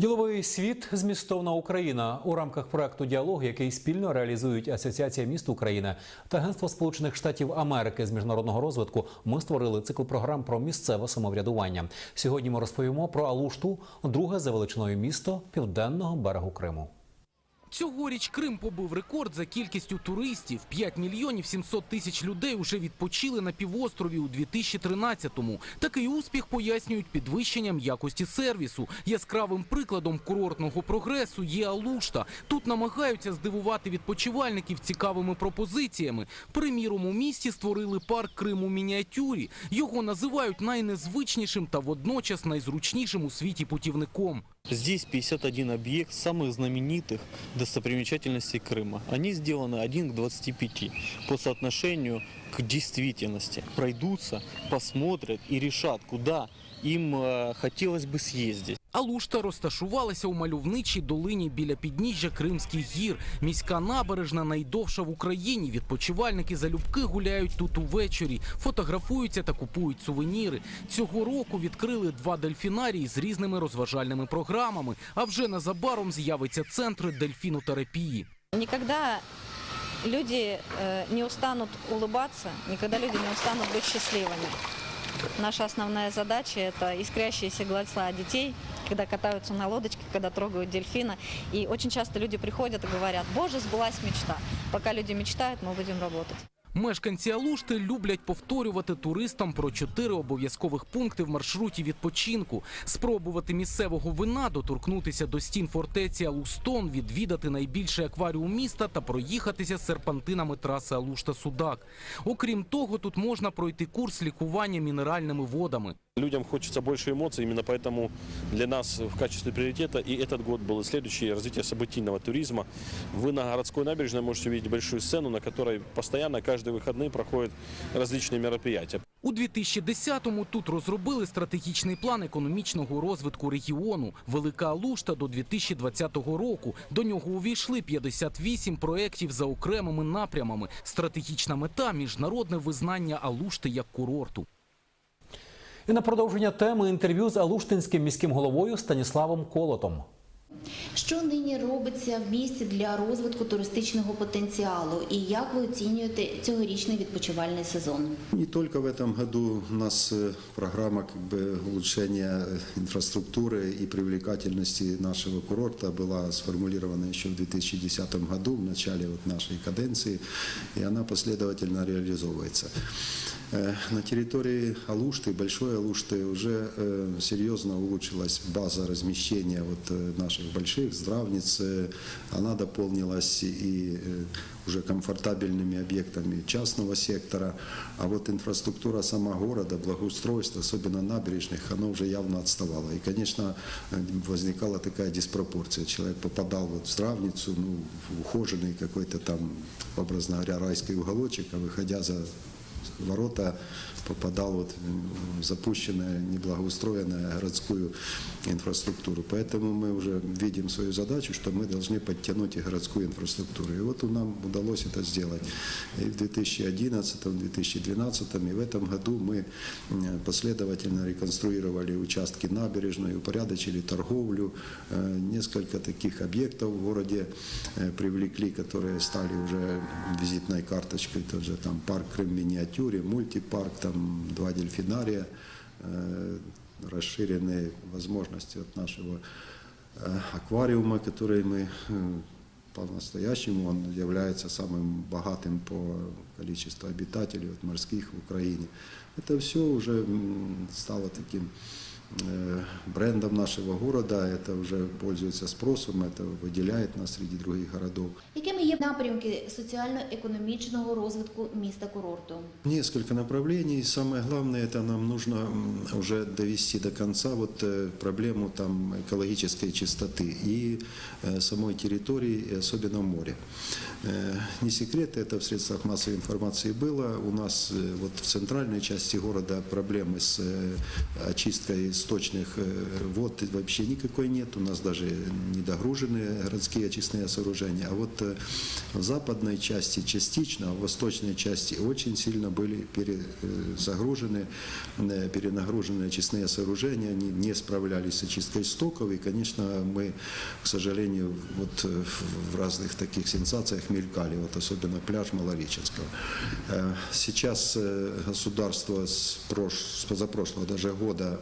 Діловий світ змістовна Україна у рамках проекту діалог, який спільно реалізують Асоціація міст України та Агентство Сполучених Штатів Америки з міжнародного розвитку. Ми створили цикл програм про місцеве самоврядування. Сьогодні ми розповімо про Алушту, друге за величиною місто південного берегу Криму. Цьогоріч Крим побив рекорд за кількістю туристів. 5 мільйонів 700 тисяч людей уже відпочили на півострові у 2013-му. Такий успіх пояснюють підвищенням якості сервісу. Яскравим прикладом курортного прогресу є Алушта. Тут намагаються здивувати відпочивальників цікавими пропозиціями. Приміром, у місті створили парк Крим у мініатюрі. Його називають найнезвичнішим та водночас найзручнішим у світі путівником. Здесь 51 объект самых знаменитых достопримечательностей Крыма. Они сделаны 1 к 25 по соотношению к действительности. Пройдутся, посмотрят и решат, куда им э, хотелось бы съездить. Алушта розташувалася у мальовничій долині біля підніжжя Кримських гір. Міська набережна найдовша в Україні. Відпочивальники залюбки гуляють тут увечері, фотографуються та купують сувеніри. Цього року відкрили два дельфінарії з різними розважальними програмами. А вже незабаром з'явиться центр дельфінотерапії. Никогда люди э, не устанут улыбаться, никогда люди не устанут быть счастливыми. Наша основная задача – это искрящиеся глаза детей, когда катаются на лодочке, когда трогают дельфина. И очень часто люди приходят и говорят, «Боже, сбылась мечта». Пока люди мечтают, мы будем работать. Мешканці Алушти люблять повторювати туристам про чотири обов'язкових пункти в маршруті відпочинку, спробувати місцевого вина, доторкнутися до стін фортеці Алустон, відвідати найбільший акваріум міста та проїхатися серпантинами траси Алушта-Судак. Окрім того, тут можна пройти курс лікування мінеральними водами. Людям хочется больше эмоций, именно поэтому для нас в качестве приоритета и этот год был и следующий развитие событийного туризма. Вы на городской набережной можете увидеть большую сцену, на которой постоянно каждые выходные проходят различные мероприятия. У 2010-му тут розробили стратегічний план економічного розвитку регіону Велика Алушта до 2020 року. До нього увійшли 58 проєктів за окремими напрямами. Стратегічна мета міжнародне визнання Алушти як курорту. І на продовження теми інтерв'ю з Алуштинським міським головою Станіславом Колотом. Що нині робиться в місті для розвитку туристичного потенціалу і як ви оцінюєте цьогорічний відпочивальний сезон? Не только в этом году у нас э, программа как бы, улучшения э, инфраструктуры и привлекательности нашего курорта была сформулирована еще в 2010 году, в начале вот нашей каденции, и она последовательно реализовывается. Э, На территории Алушты, Большой Алушты, уже э, серьезно улучшилась база размещения вот э, наших больших здравниц. Э, Она дополнилась и э, уже комфортабельными объектами частного сектора. А вот инфраструктура сама города, благоустройство, особенно набережных, оно уже явно отставало. И, конечно, э, возникала такая диспропорция. Человек попадал вот в здравницу, ну, в ухоженный какой-то там, образно говоря, райский уголочек, а выходя за ворота попадал вот в запущенную, неблагоустроенную городскую инфраструктуру. Поэтому мы уже видим свою задачу, что мы должны подтянуть и городскую инфраструктуру. И вот нам удалось это сделать и в 2011, 2012, и в этом году мы м, последовательно реконструировали участки набережной, упорядочили торговлю, Э, несколько таких объектов в городе э, привлекли, которые стали уже визитной карточкой, тоже там парк Крым в миниатюре, мультипарк, там два дельфинария, э, расширенные возможности от нашего э, аквариума, который мы э, по-настоящему он является самым богатым по количеству обитателей вот, морских в Украине. Это все уже м, стало таким э, брендом нашего города, это уже пользуется спросом, это выделяет нас среди других городов. Якими є напрямки соціально-економічного розвитку міста курорту? Несколько направлений. Самое главное, это нам нужно м, уже довести до конца вот э, проблему там экологической чистоты и э, самой территории, и особенно моря. Э, Не секрет, это в средствах массовой информации было. У нас э, вот в центральной части города проблемы с э, очисткой сточных э, вод вообще никакой нет. У нас даже недогруженные городские очистные сооружения. А вот э, в западной части частично, а в восточной части очень сильно были перезагружены, э, перенагружены очистные сооружения. Они не справлялись с очисткой стоков. И, конечно, мы, к сожалению, вот э, в разных таких сенсациях мелькали, вот особенно пляж Малореченского. Э, Сейчас э, государство с, прош- с позапрошлого даже года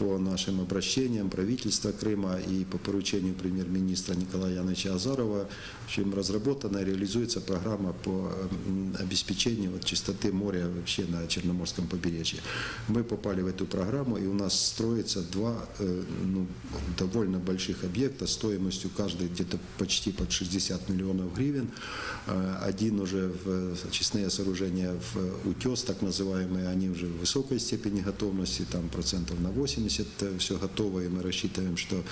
по нашим обращениям правительства Крыма и по поручению премьер-министра Николая Яновича Азарова, в общем, разработана и реализуется программа по м, обеспечению вот, чистоты моря вообще на Черноморском побережье. Мы попали в эту программу, и у нас строится два э, ну, довольно больших объекта стоимостью каждый где-то почти под 60 миллионов гривен. Э, Один уже в очистные сооружения в утес, так называемые, они уже в высокой степени готовности, там процентов на 80 все готово, и мы рассчитываем, что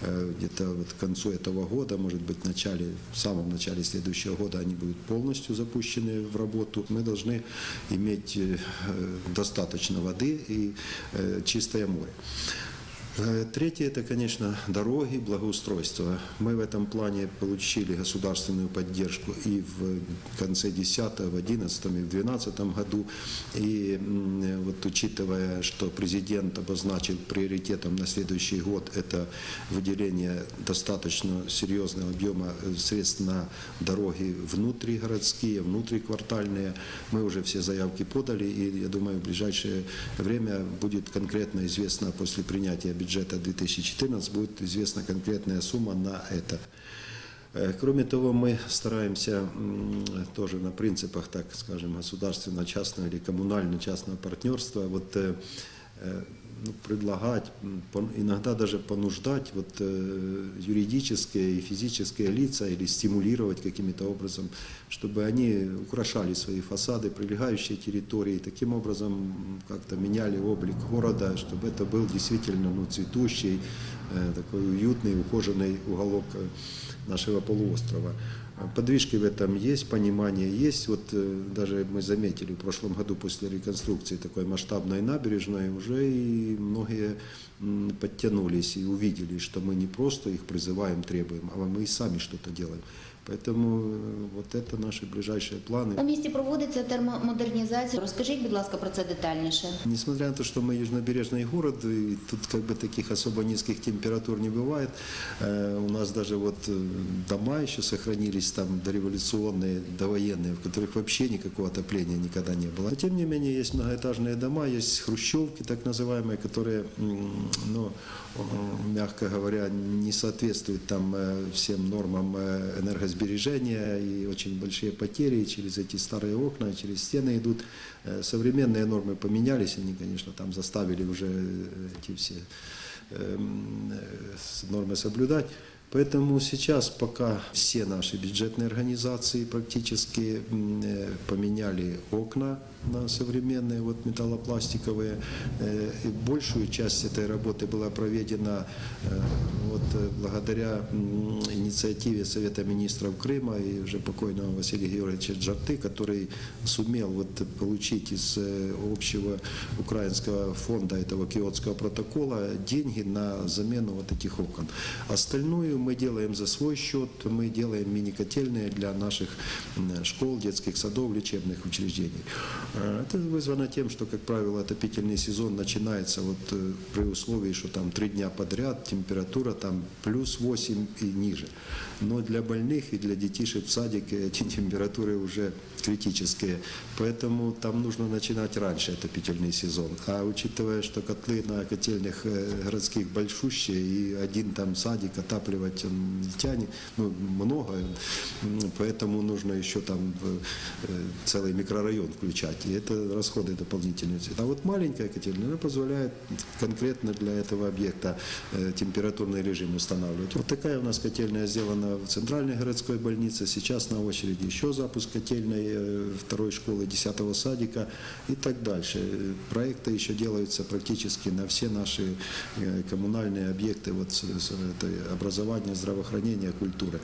э, где-то вот к концу этого года, может быть, в начале, в самом начале следующего года они будут полностью запущены в работу. Мы должны иметь э, достаточно воды и э, чистое море. Э, Третье – это, конечно, дороги, благоустройство. Мы в этом плане получили государственную поддержку и в конце 10 в 11 и в 12 году. И м, вот учитывая, что президент обозначил приоритетом на следующий год это выделение достаточно серьезного объема э, средств на дороги внутригородские, внутриквартальные, мы уже все заявки подали, и я думаю, в ближайшее время будет конкретно известно после принятия бюджета 2014 будет известна конкретная сумма на это. Э, Кроме того, мы стараемся м, тоже на принципах, так скажем, государственно-частного или коммунально-частного партнерства вот, э, э, ну, предлагать, м, пон- иногда даже понуждать вот, э, юридические и физические лица или стимулировать каким-то образом, чтобы они украшали свои фасады, прилегающие территории, и таким образом м, как-то меняли облик города, чтобы это был действительно ну, цветущий, э, такой уютный, ухоженный уголок э, нашего полуострова. Подвижки в этом есть, понимание есть. Вот э, даже мы заметили в прошлом году после реконструкции такой масштабной набережной уже и многие м, подтянулись и увидели, что мы не просто их призываем, требуем, а мы и сами что-то делаем. Поэтому э, вот это наши ближайшие планы. У місті проводиться термомодернізація. Розкажіть, будь ласка, про це детальніше. Несмотря на то, что мы южнобережный город, и тут как бы таких особо низких температур не бывает, э, у нас даже вот э, дома еще сохранились там дореволюционные, довоенные, в которых вообще никакого отопления никогда не было. Но тем не менее есть многоэтажные дома, есть хрущевки так называемые, которые, м, ну, э, мягко говоря, не соответствуют там э, всем нормам э, энергосбережения и очень большие потери через эти старые окна, через стены идут. Э, Современные нормы поменялись, они, конечно, там заставили уже э, эти все эм, э, с- нормы соблюдать. Поэтому сейчас пока все наши бюджетные организации практически м, э, поменяли окна на современные вот металлопластиковые. Э, И большую часть этой работы была проведена э, вот э, благодаря м, инициативе Совета министров Крыма и уже покойного Василия Георгиевича Джарты, который сумел вот получить из э, общего украинского фонда этого Киотского протокола деньги на замену вот этих окон. Остальную мы делаем за свой счет, мы делаем мини-котельные для наших школ, детских садов, лечебных учреждений. Э, Это вызвано тем, что, как правило, отопительный сезон начинается вот э, при условии, что там три дня подряд температура там плюс 8 и ниже. Но для больных и для детишек в садике эти температуры уже критические. Поэтому там нужно начинать раньше отопительный сезон. А учитывая, что котлы на котельных э, городских большущие, и один там садик отапливать тянет, ну, много, поэтому нужно еще там э, целый микрорайон включать. И это расходы дополнительные. А вот маленькая котельная она позволяет конкретно для этого объекта э, температурный режим устанавливать. Вот такая у нас котельная сделана в центральной городской больнице. Сейчас на очереди еще запуск котельной э, второй школы 10 садика и так дальше. Проекты еще делаются практически на все наши коммунальные объекты вот, с- это образования, здравоохранения, культуры.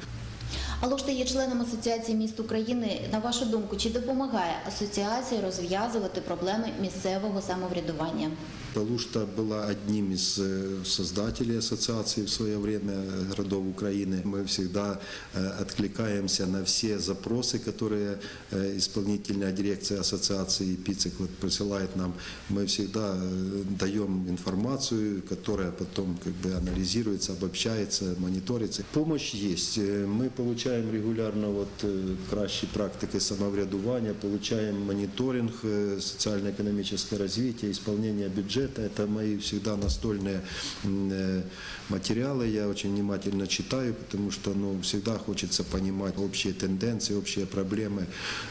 Алошта є членом Асоціації міст України. На вашу думку, чи допомагає асоціація розв'язувати проблеми місцевого самоврядування? Талушта была одним из э, создателей ассоциации в свое время городов Украины. Мы всегда э, откликаемся на все запросы, которые э, исполнительная дирекция ассоциации ПИЦИК вот присылает нам. Мы всегда э, даем информацию, которая потом как бы анализируется, обобщается, мониторится. Помощь есть. Э, Мы получаем регулярно вот э, кращі практики самоврядування, получаем мониторинг э, социально-экономическое развитие, исполнение бюджета. Это мои всегда настольные м, э, материалы. Я очень внимательно читаю, потому что ну, всегда хочется понимать общие тенденции, общие проблемы.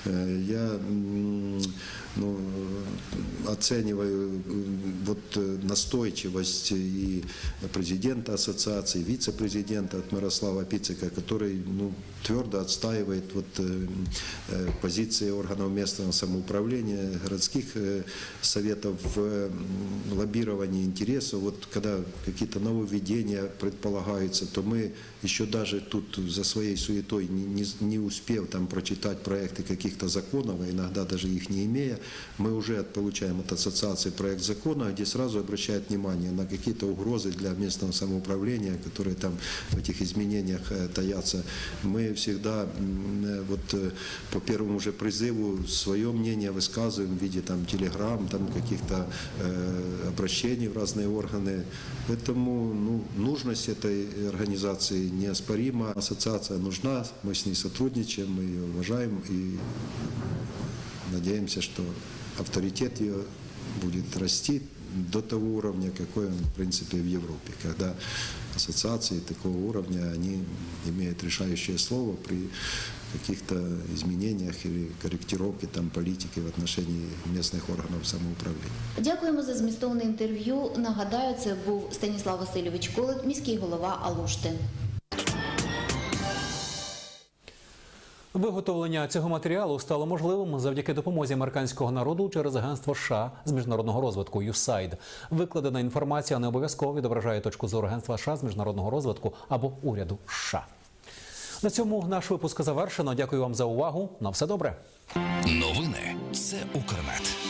Э, Я м, ну, э, оцениваю м, вот э, настойчивость и президента ассоциации, вице-президента от Мирослава Пицика, который ну, твердо отстаивает вот, э, э, позиции органов местного самоуправления, городских э, советов в м, лоббировании интересов. Вот когда какие-то нововведения предполагаются, то мы еще даже тут за своей суетой, не, не- не успев там прочитать проекты каких-то законов, а иногда даже их не имея, мы уже от- получаем от ассоциации проект закона, где сразу обращают внимание на какие-то угрозы для местного самоуправления, которые там в этих изменениях э, таятся. Мы всегда э, вот э, по первому же призыву свое мнение высказываем в виде там телеграмм, там каких-то э, обращений в разные органы. Поэтому ну, нужность этой организации неоспорима. Ассоциация нужна, мы с ней сотрудничаем, мы ее уважаем и надеемся, что авторитет ее будет расти до того уровня, какой он, в принципе, в Европе, когда ассоциации такого уровня, они имеют решающее слово при каких-то изменениях или корректировке там, политики в отношении местных органов самоуправления. Дякуємо за змістовне інтерв'ю. Нагадаю, це був Станіслав Васильович Колет, міський голова Алушти. Виготовлення цього матеріалу стало можливим завдяки допомозі американського народу через агентство США з міжнародного розвитку USAID. Викладена інформація не обов'язково відображає точку зору агентства США з міжнародного розвитку або уряду США. На цьому наш випуск завершено. Дякую вам за увагу. На все добре. Новини це Укрнет.